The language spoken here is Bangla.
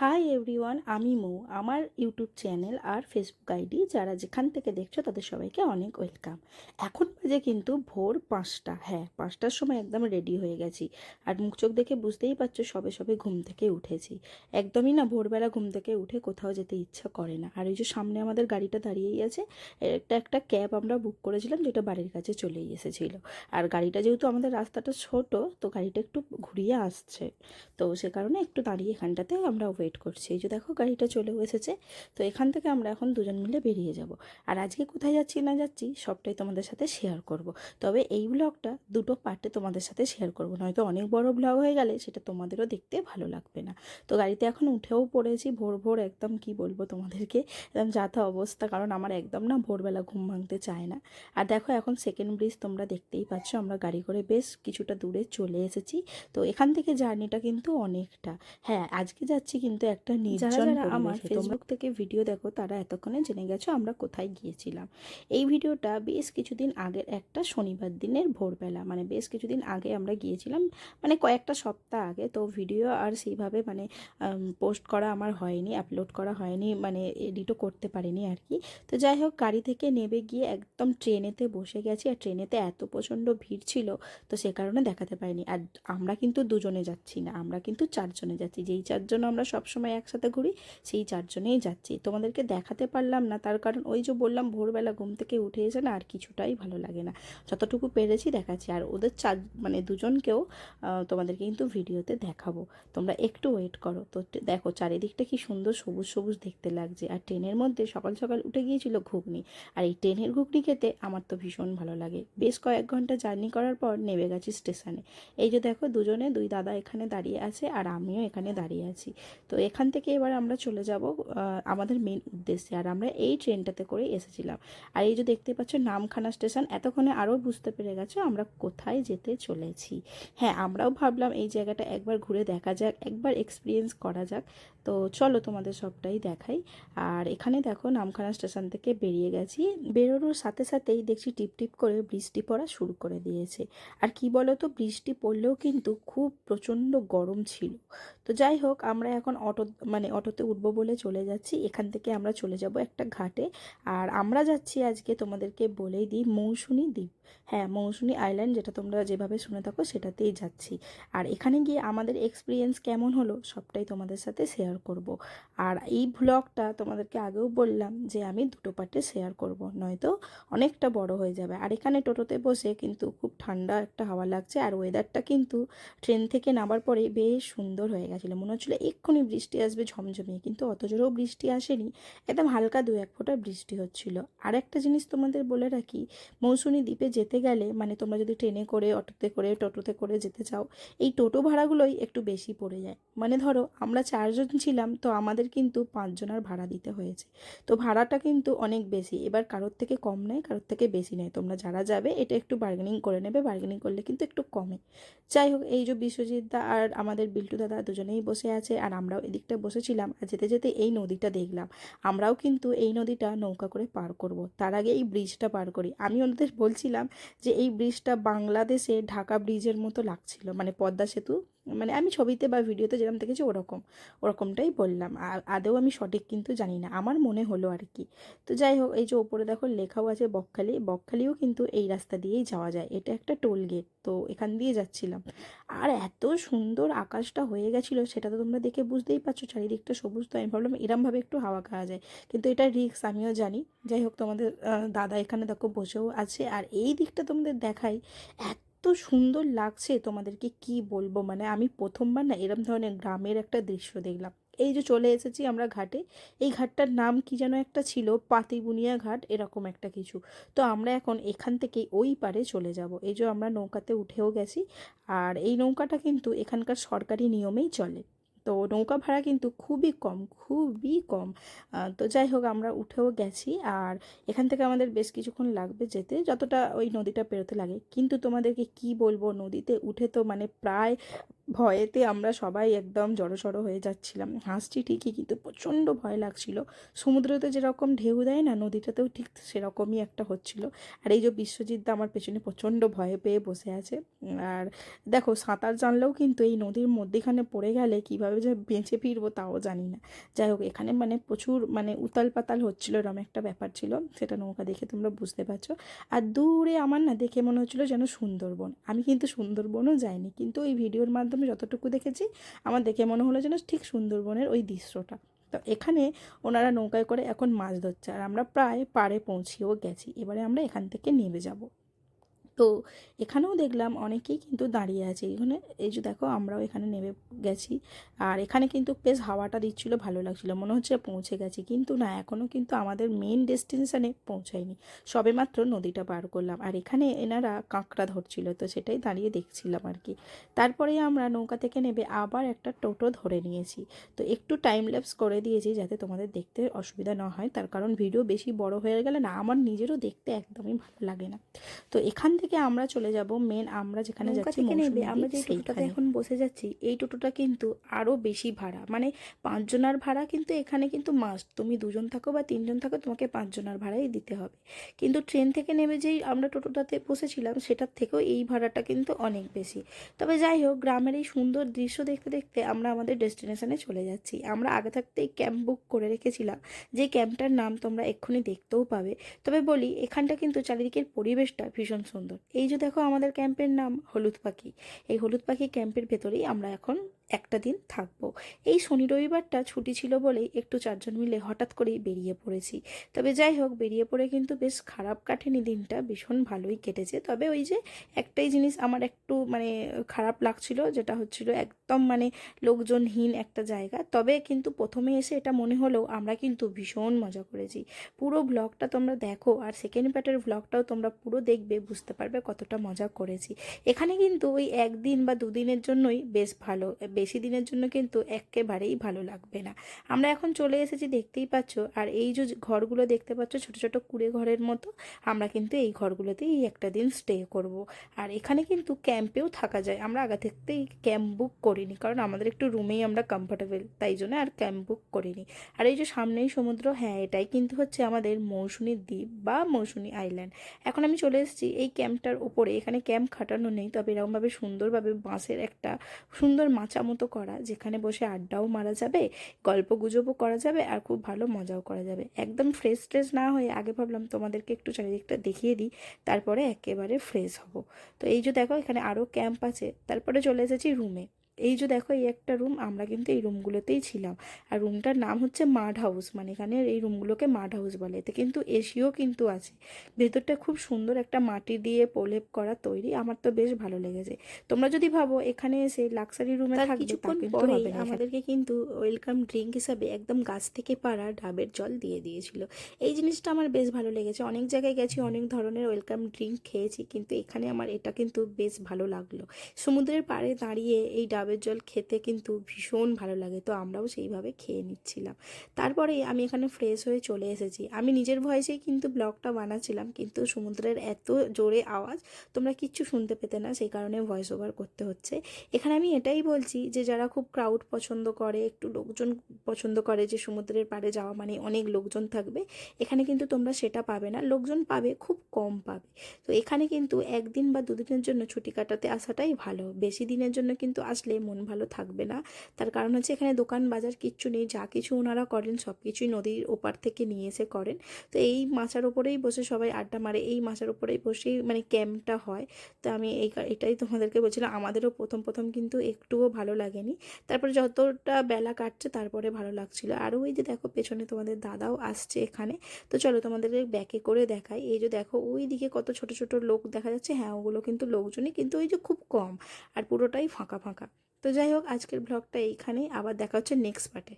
হাই এভরিওয়ান আমি মৌ। আমার ইউটিউব চ্যানেল আর ফেসবুক আইডি, যারা যেখান থেকে দেখছ, তাদের সবাইকে অনেক ওয়েলকাম। এখন বাজে কিন্তু ভোর পাঁচটা। হ্যাঁ পাঁচটার সময় একদম রেডি হয়ে গেছি। আর মুখ চোখ দেখে বুঝতেই পারছ, সবে সবে ঘুম থেকে উঠেছি। একদমই না, ভোরবেলা ঘুম থেকে উঠে কোথাও যেতে ইচ্ছা করে না। আর ওই যে সামনে আমাদের গাড়িটা দাঁড়িয়েই আছে, একটা একটা ক্যাব আমরা বুক করেছিলাম, যেটা বাড়ির কাছে চলেই এসেছিল। আর গাড়িটা যেহেতু আমাদের রাস্তাটা ছোট, তো গাড়িটা একটু ঘুরিয়ে আসছে। তো সে কারণে একটু দাঁড়িয়ে এখানটাতে আমরা ওয়েট করছি। এই যে দেখো, গাড়িটা চলেও এসেছে। তো এখান থেকে আমরা এখন দুজন মিলে বেরিয়ে যাব। আর আজকে কোথায় যাচ্ছি না যাচ্ছি, সবটাই তোমাদের সাথে শেয়ার করব। তবে এই ব্লগটা দুটো পার্টে তোমাদের সাথে শেয়ার করব। নয়তো অনেক বড় ব্লগ হয়ে গেলে সেটা তোমাদেরও দেখতে ভালো লাগবে না। তো গাড়িতে এখন উঠেও পড়েছি, ভোর ভোর একদম কি বলব তোমাদেরকে, একদম যাতা অবস্থা। কারণ আমার একদম না ভোরবেলা ঘুম ভাঙতে চায় না। আর দেখো, এখন সেকেন্ড ব্রিজ তোমরা দেখতেই পাচ্ছ, আমরা গাড়ি করে বেশ কিছুটা দূরে চলে এসেছি। তো এখান থেকে জার্নিটা কিন্তু অনেকটা। হ্যাঁ আজকে যাচ্ছি কিন্তু একটা নির্জন আমার ফেসবুক থেকে ভিডিও দেখো তারা এতক্ষণে জেনে গেছো আমরা কোথায় গিয়েছিলাম। এই ভিডিওটা বেশ কিছুদিন আগের একটা শনিবার দিনের ভোরবেলা মানে বেশ কিছুদিন আগে আমরা গিয়েছিলাম মানে কয়েকটা সপ্তাহ আগে। তো ভিডিও আর সেইভাবে মানে পোস্ট করা আমার হয়নি আপলোড করা হয়নি মানে এডিটও করতে পারিনি আর কি। তো যাই হোক গাড়ি থেকে নেবে গিয়ে একদম ট্রেনেতে বসে গেছি আর ট্রেনেতে এত প্রচণ্ড ভিড় ছিল তো সে কারণে দেখাতে পারিনি। আর আমরা কিন্তু দুজনে যাচ্ছি না আমরা কিন্তু চারজনে যাচ্ছি। যেই চারজন আমরা সবসময় একসাথে ঘুরি, সেই চারজনেই যাচ্ছি। তোমাদেরকে দেখাতে পারলাম না, তার কারণ ওই যে বললাম ভোরবেলা ঘুম থেকে উঠে এসে না আর কিছুটাই ভালো লাগে না। যতটুকু পেরেছি দেখাচ্ছি। আর ওদের চার মানে দুজনকেও তোমাদেরকে কিন্তু ভিডিওতে দেখাবো। তোমরা একটু ওয়েট করো। তো দেখো চারিদিকটা কি সুন্দর সবুজ সবুজ দেখতে লাগছে। আর ট্রেনের মধ্যে সকাল সকাল উঠে গিয়েছিল ঘুগনি। আর এই ট্রেনের ঘুগনি খেতে আমার তো ভীষণ ভালো লাগে। বেশ কয়েক ঘণ্টা জার্নি করার পর নেমে গেছি স্টেশনে। এই যে দেখো দুজনে, দুই দাদা এখানে দাঁড়িয়ে আছে আর আমিও এখানে দাঁড়িয়ে আছি। তো এখান থেকে এবার আমরা চলে যাব আমাদের মেন উদ্দেশ্যে। আর আমরা এই ট্রেনটাতে করে এসেছিলাম। আর এই যে দেখতে পাচ্ছ নামখানা স্টেশন এতক্ষণে আরও বুঝতে পেরে গেছো আমরা কোথায় যেতে চলেছি। হ্যাঁ আমরাও ভাবলাম এই জায়গাটা একবার ঘুরে দেখা যাক, একবার এক্সপিরিয়েন্স করা যাক। তো চলো তোমাদের সবটাই দেখাই। আর এখানে দেখো নামখানা স্টেশন থেকে বেরিয়ে গেছি। বেরোনোর সাথে সাথেই দেখছি টিপ টিপ করে বৃষ্টি পড়া শুরু করে দিয়েছে। আর কি বলো তো বৃষ্টি পড়লেও কিন্তু খুব প্রচণ্ড গরম ছিল। তো যাই হোক, আমরা এখন অটো মানে অটোতে উঠবো বলে চলে যাচ্ছি। এখান থেকে আমরা চলে যাব একটা ঘাটে। আর আমরা যাচ্ছি আজকে তোমাদেরকে বলেই দিই মৌসুনি দ্বীপ। হ্যাঁ মৌসুমি আইল্যান্ড যেটা তোমরা যেভাবে শুনে থাকো সেটাতেই যাচ্ছি। আর এখানে গিয়ে আমাদের এক্সপিরিয়েন্স কেমন হলো সবটাই তোমাদের সাথে শেয়ার করব। আর এই ব্লগটা তোমাদেরকে আগেও বললাম যে আমি দুটো পার্টে শেয়ার করব। নয়তো অনেকটা বড় হয়ে যাবে। আর এখানে টোটোতে বসে কিন্তু খুব ঠান্ডা একটা হাওয়া লাগছে, আর ওয়েদারটা কিন্তু ট্রেন থেকে নামার পরে বেশ সুন্দর হয়ে গেছিল মনে হচ্ছিল এক্ষুনি বৃষ্টি আসবে ঝমঝমিয়ে, কিন্তু অত জোরেও বৃষ্টি আসেনি, একদম হালকা দু এক ফোঁটা বৃষ্টি হচ্ছিল। আর একটা জিনিস তোমাদের বলে রাখি, মৌসুমি দ্বীপে যেতে গেলে মানে তোমরা যদি ট্রেনে করে, অটোতে করে, টোটোতে করে যেতে চাও, এই টোটো ভাড়াগুলোই একটু বেশি পড়ে যায়। মানে ধরো, আমরা চারজন ছিলাম, তো আমাদের কিন্তু পাঁচজনের ভাড়া দিতে হয়েছে। তো ভাড়াটা কিন্তু অনেক বেশি, এবার কারোর থেকে কম নেয়, কারোর থেকে বেশি নেয়। তোমরা যারা যাবে, এটা একটু বার্গেনিং করে নেবে বার্গেনিং করলে কিন্তু একটু কমে। যাই হোক, এই যে বিশ্বজিৎ দা আর আমাদের বিল্টু দাদা দুজনেই বসে আছে আর আমরাও এদিকটা বসেছিলাম আর যেতে যেতে এই নদীটা দেখলাম। আমরাও কিন্তু এই নদীটা নৌকা করে পার করব। তার আগে এই ব্রিজটা পার করি। আমি ওনাদের বলছিলাম যে এই ব্রিজটা বাংলাদেশে ঢাকা ব্রিজের মতো লাগছিল মানে পদ্মা সেতু মানে আমি ছবিতে বা ভিডিওতে যেরকম দেখেছি ওরকম, ওরকমটাই বললাম। আদেও আমি সঠিক কিন্তু জানি না, আমার মনে হলো আর কি। তো যাই হোক, এই যে ওপরে দেখো লেখাও আছে বকখালি, বকখালিও কিন্তু এই রাস্তা দিয়েই যাওয়া যায়। এটা একটা টোল গেট, তো এখান দিয়ে যাচ্ছিলাম। আর এত সুন্দর আকাশটা হয়ে গেছিল, সেটা তো তোমরা দেখে বুঝতেই পারছ, চারিদিকটা সবুজ তো, আমি ভাবলাম এরমভাবে একটু হাওয়া খাওয়া যায়। কিন্তু এটা রিক্স আমিও জানি। যাই হোক, তোমাদের দাদা এখানে দেখো বসেও আছে। আর এই দিকটা তোমাদের দেখাই, এত সুন্দর লাগছে তোমাদেরকে কি বলব? মানে আমি প্রথমবার না এরম ধরনের গ্রামের একটা দৃশ্য দেখলাম। এই যে চলে এসেছি আমরা ঘাটে, এই ঘাটটার নাম কি যেন একটা ছিল? পাতিবুনিয়া ঘাট, এরকম একটা কিছু। তো আমরা এখন এখান থেকে ওই পারে চলে যাব। এই যে আমরা নৌকাতে উঠেও গেছি, আর এই নৌকাটা কিন্তু এখানকার সরকারি নিয়মেই চলে। তো নৌকা ভাড়া কিন্তু খুবই কম খুবই কম। তো যাই হোক, আমরা উঠেও গেছি আর এখান থেকে আমাদের বেশ কিছুক্ষণ লাগবে যেতে, যতটা ওই নদীটা পেরোতে লাগে। কিন্তু তোমাদেরকে কি বলব, নদীতে উঠে তো মানে প্রায় ভয়েতে আমরা সবাই একদম জড়সড় হয়ে যাচ্ছিলাম। হাসছি ঠিকই কিন্তু প্রচণ্ড ভয় লাগছিল। সমুদ্রতে যেরকম ঢেউ দেয় না, নদীটাতেও ঠিক সেরকমই একটা হচ্ছিল। আর এই যে বিশ্বজিৎ দা আমার পেছনে প্রচণ্ড ভয় পেয়ে বসে আছে। আর দেখো, সাঁতার জানলেও কিন্তু এই নদীর মধ্যেখানে পড়ে গেলে কীভাবে যে বেঁচে ফিরবো তাও জানি না। যাই হোক, এখানে মানে প্রচুর মানে উতাল পাতাল হচ্ছিল, এরম একটা ব্যাপার ছিল। সেটা নৌকা দেখে তোমরা বুঝতে পারছ। আর দূরে আমার না দেখে মনে হচ্ছিল যেন সুন্দরবন। আমি কিন্তু সুন্দরবনও যাইনি, কিন্তু ওই ভিডিওর মাধ্যমে যতটুকু দেখেছি, আমার দেখে মনে হলো যেন ঠিক সুন্দরবনের ওই দৃশ্যটা। তো এখানে ওনারা নৌকায় করে এখন মাছ ধরছে, আর আমরা প্রায় পাড়ে পৌঁছেও গেছি। এবারে আমরা এখান থেকে নেমে যাব। তো এখানেও দেখলাম অনেকেই কিন্তু দাঁড়িয়ে আছে। এখানে এই যে দেখো আমরাও এখানে নেমে গেছি। আর এখানে কিন্তু বেশ হাওয়াটা দিচ্ছিল, ভালো লাগছিল, মনে হচ্ছে পৌঁছে গেছি। কিন্তু না এখনও কিন্তু আমাদের মেন ডেস্টিনেশানে পৌঁছায়নি। সবে মাত্র নদীটা পার করলাম। আর এখানে এনারা কাঁকড়া ধরছিল, তো সেটাই দাঁড়িয়ে দেখছিলাম আর কি। তারপরে আমরা নৌকা থেকে নেবে আবার একটা টোটো ধরে নিয়েছি। তো একটু টাইম ল্যাপস করে দিয়েছি যাতে তোমাদের দেখতে অসুবিধা না হয়। তার কারণ ভিডিও বেশি বড় হয়ে গেলে না, আমার নিজেরও দেখতে একদমই ভালো লাগে না। তো এখান থেকে আমরা চলে যাব মেন আমরা যেখানে যাচ্ছি থেকে নেবে আমরা যে টোটোটাতে এখন বসে যাচ্ছি এই টোটোটা কিন্তু আরও বেশি ভাড়া মানে পাঁচজনার ভাড়া কিন্তু এখানে কিন্তু মাস্ট তুমি দুজন থাকো বা তিনজন থাকো তোমাকে পাঁচজনার ভাড়াই দিতে হবে। কিন্তু ট্রেন থেকে নেমে যেই আমরা টোটোটাতে বসেছিলাম সেটার থেকেও এই ভাড়াটা কিন্তু অনেক বেশি। তবে যাই হোক গ্রামের এই সুন্দর দৃশ্য দেখতে দেখতে আমরা আমাদের ডেস্টিনেশনে চলে যাচ্ছি। আমরা আগে থাকতেই ক্যাম্প বুক করে রেখেছিলাম যে ক্যাম্পটার নাম তোমরা এক্ষুনি দেখতেও পাবে। তবে বলি এখানটা কিন্তু চারিদিকের পরিবেশটা ভীষণ সুন্দর। এই যে দেখো আমাদের ক্যাম্পের নাম হলুদ পাখি। এই হলুদ পাখি ক্যাম্পের ভেতরেই আমরা এখন একটা দিন থাকব। এই শনি রবিবারটা ছুটি ছিল বলেই একটু চারজন মিলে হঠাৎ করেই বেরিয়ে পড়েছি। তবে যাই হোক, বেরিয়ে পড়ে কিন্তু বেশ খারাপ কাটেনি দিনটা, ভীষণ ভালোই কেটেছে। তবে ওই যে একটাই জিনিস আমার একটু মানে খারাপ লাগছিল, যেটা হচ্ছিল একদম মানে লোকজনহীন একটা জায়গা। তবে কিন্তু প্রথমে এসে এটা মনে হলেও আমরা কিন্তু ভীষণ মজা করেছি। পুরো ব্লগটা তোমরা দেখো আর সেকেন্ড পার্টের ব্লগটাও তোমরা পুরো দেখবে, বুঝতে পারবে কতটা মজা করেছি। এখানে কিন্তু ওই একদিন বা দুদিনের জন্যই বেশ ভালো। বেশি দিনের জন্য কিন্তু একেবারেই ভালো লাগবে না। আমরা এখন চলে এসেছি দেখতেই পাচ্ছ, আর এই যে ঘরগুলো দেখতে পাচ্ছ, ছোট ছোট কুড়ে ঘরের মতো, আমরা কিন্তু এই ঘরগুলোতেই একটা দিন স্টে করব। আর এখানে কিন্তু ক্যাম্পেও থাকা যায়। আমরা আগে থাকতেই ক্যাম্প বুক করিনি, কারণ আমাদের একটু রুমেই আমরা কমফোর্টেবল তাই জন্য আর ক্যাম্প বুক করিনি। আর এই যে সামনেই সমুদ্র হ্যাঁ এটাই কিন্তু হচ্ছে আমাদের মৌসুমী দ্বীপ বা মৌসুমী আইল্যান্ড এখন আমি চলে এসেছি এই ক্যাম্পটার উপরে। এখানে ক্যাম্প খাটানো নেই, তবে এরকমভাবে সুন্দরভাবে বাঁশের একটা সুন্দর মাচা মতো করা, যেখানে বসে আড্ডাও মারা যাবে, গল্প গুজবও করা যাবে আর খুব ভালো মজাও করা যাবে। একদম ফ্রেশ ট্রেশ না হয়ে আগে ভাবলাম তোমাদেরকে একটু চারিদিকটা দেখিয়ে দিই, তারপরে একেবারে ফ্রেশ হব। তো এই যে দেখো এখানে আরও ক্যাম্প আছে, তারপরে চলে এসেছি রুমে এই যে দেখো এই একটা রুম আমরা কিন্তু এই রুমগুলোতেই ছিলাম। আর রুমটার নাম হচ্ছে মাড হাউস মানে এখানে এই রুমগুলোকে মাড হাউস বলে। এতে কিন্তু এসিও কিন্তু আছে। ভেতরটা খুব সুন্দর একটা মাটি দিয়ে প্রলেপ করা তৈরি। আমার তো বেশ ভালো লেগেছে। তোমরা যদি ভাবো এখানে এসে লাক্সারি রুমে থাকবে কিছুক্ষণ না। আমাদেরকে কিন্তু ওয়েলকাম ড্রিঙ্ক হিসাবে একদম গাছ থেকে পাড়া ডাবের জল দিয়ে দিয়েছিল। এই জিনিসটা আমার বেশ ভালো লেগেছে। অনেক জায়গায় গেছি অনেক ধরনের ওয়েলকাম ড্রিঙ্ক খেয়েছি কিন্তু এখানে আমার এটা কিন্তু বেশ ভালো লাগল। সমুদ্রের পাড়ে দাঁড়িয়ে এই ডাবের জল খেতে কিন্তু ভীষণ ভালো লাগে। তো আমরাও সেইভাবে খেয়ে নিচ্ছিলাম। তারপরে আমি এখানে ফ্রেশ হয়ে চলে এসেছি। আমি নিজের ভয়েসেই কিন্তু ব্লগটা বানাচ্ছিলাম, কিন্তু সমুদ্রের এত জোরে আওয়াজ, তোমরা কিচ্ছু শুনতে পেতে না, সেই কারণে ভয়েস ওভার করতে হচ্ছে। এখানে আমি এটাই বলছি যে, যারা খুব ক্রাউড পছন্দ করে, একটু লোকজন পছন্দ করে যে, সমুদ্রের পাড়ে যাওয়া মানে অনেক লোকজন থাকবে, এখানে কিন্তু তোমরা সেটা পাবে না। লোকজন পাবে, খুব কম পাবে। তো এখানে কিন্তু একদিন বা দুদিনের জন্য ছুটি কাটাতে আসাটাই ভালো। বেশি দিনের জন্য কিন্তু আসলে মন ভালো থাকবে না। তার কারণ হচ্ছে এখানে দোকান বাজার কিচ্ছু নেই, যা কিছু ওনারা করেন সব কিছুই নদীর ওপার থেকে নিয়ে এসে করেন। তো এই মাচার ওপরেই বসে সবাই আড্ডা মারে, এই মাচার ওপরেই বসেই মানে ক্যাম্পটা হয়। তো আমি এই এটাই তোমাদেরকে বলছিলাম, আমাদেরও প্রথম প্রথম কিন্তু একটুও ভালো লাগেনি। তারপরে যতটা বেলা কাটছে তারপরে ভালো লাগছিল। আর ওই যে দেখো পেছনে তোমাদের দাদাও আসছে এখানে। তো চলো তোমাদেরকে ব্যাকে করে দেখাই। এই যে দেখো ওই দিকে কত ছোট ছোট লোক দেখা যাচ্ছে। হ্যাঁ ওগুলো কিন্তু লোকজনই, কিন্তু ওই যে খুব কম। আর পুরোটাই ফাঁকা ফাঁকা। তো যাই হোক আজকের ব্লগটা এইখানেই। আবার দেখা হচ্ছে নেক্সট পার্টে